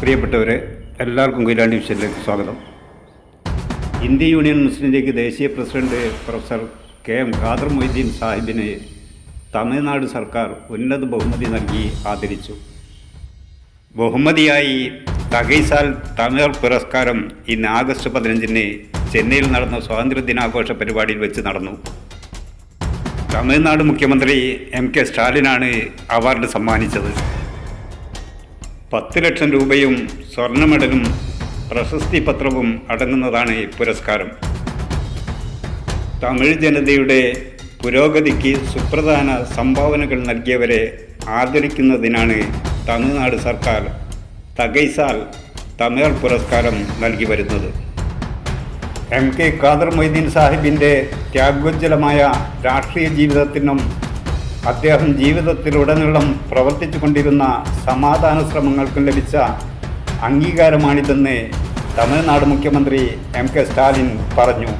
പ്രിയപ്പെട്ടവരെ എല്ലാവർക്കും കൊയിലാണ്ടി വിഷയത്തിലേക്ക് സ്വാഗതം. ഇന്ത്യ യൂണിയൻ മുസ്ലിം ലീഗ് ദേശീയ president professor K M Khader Moideen സാഹിബിനെ തമിഴ്നാട് സർക്കാർ ഉന്നത ബഹുമതി നൽകി ആദരിച്ചു. ബഹുമതിയായി തകൈസാൽ തമിഴ് പുരസ്കാരം ഇന്ന് ആഗസ്റ്റ് പതിനഞ്ചിന് ചെന്നൈയിൽ നടന്ന സ്വാതന്ത്ര്യദിനാഘോഷ പരിപാടിയിൽ വെച്ച് നടന്നു. തമിഴ്നാട് മുഖ്യമന്ത്രി എം കെ സ്റ്റാലിനാണ് അവാർഡ് സമ്മാനിച്ചത്. പത്ത് ലക്ഷം രൂപയും സ്വർണ മെഡലും പ്രശസ്തി പത്രവും അടങ്ങുന്നതാണ് ഈ പുരസ്കാരം. തമിഴ് ജനതയുടെ പുരോഗതിക്ക് സുപ്രധാന സംഭാവനകൾ നൽകിയവരെ ആദരിക്കുന്നതിനാണ് തമിഴ്നാട് സർക്കാർ തകൈസാൽ തമിഴ് പുരസ്കാരം നൽകി വരുന്നത്. എം കെ ഖാദർ മൊയ്തീൻ സാഹിബിന്റെ ത്യാഗോജ്വലമായ രാഷ്ട്രീയ ജീവിതത്തിനും അദ്ദേഹം ജീവിതത്തിലുടനീളം പ്രവർത്തിച്ചു കൊണ്ടിരുന്ന സമാധാന ശ്രമങ്ങൾക്കും ലഭിച്ച അംഗീകാരമാണിതെന്ന് തമിഴ്നാട് മുഖ്യമന്ത്രി എം കെ സ്റ്റാലിൻ പറഞ്ഞു.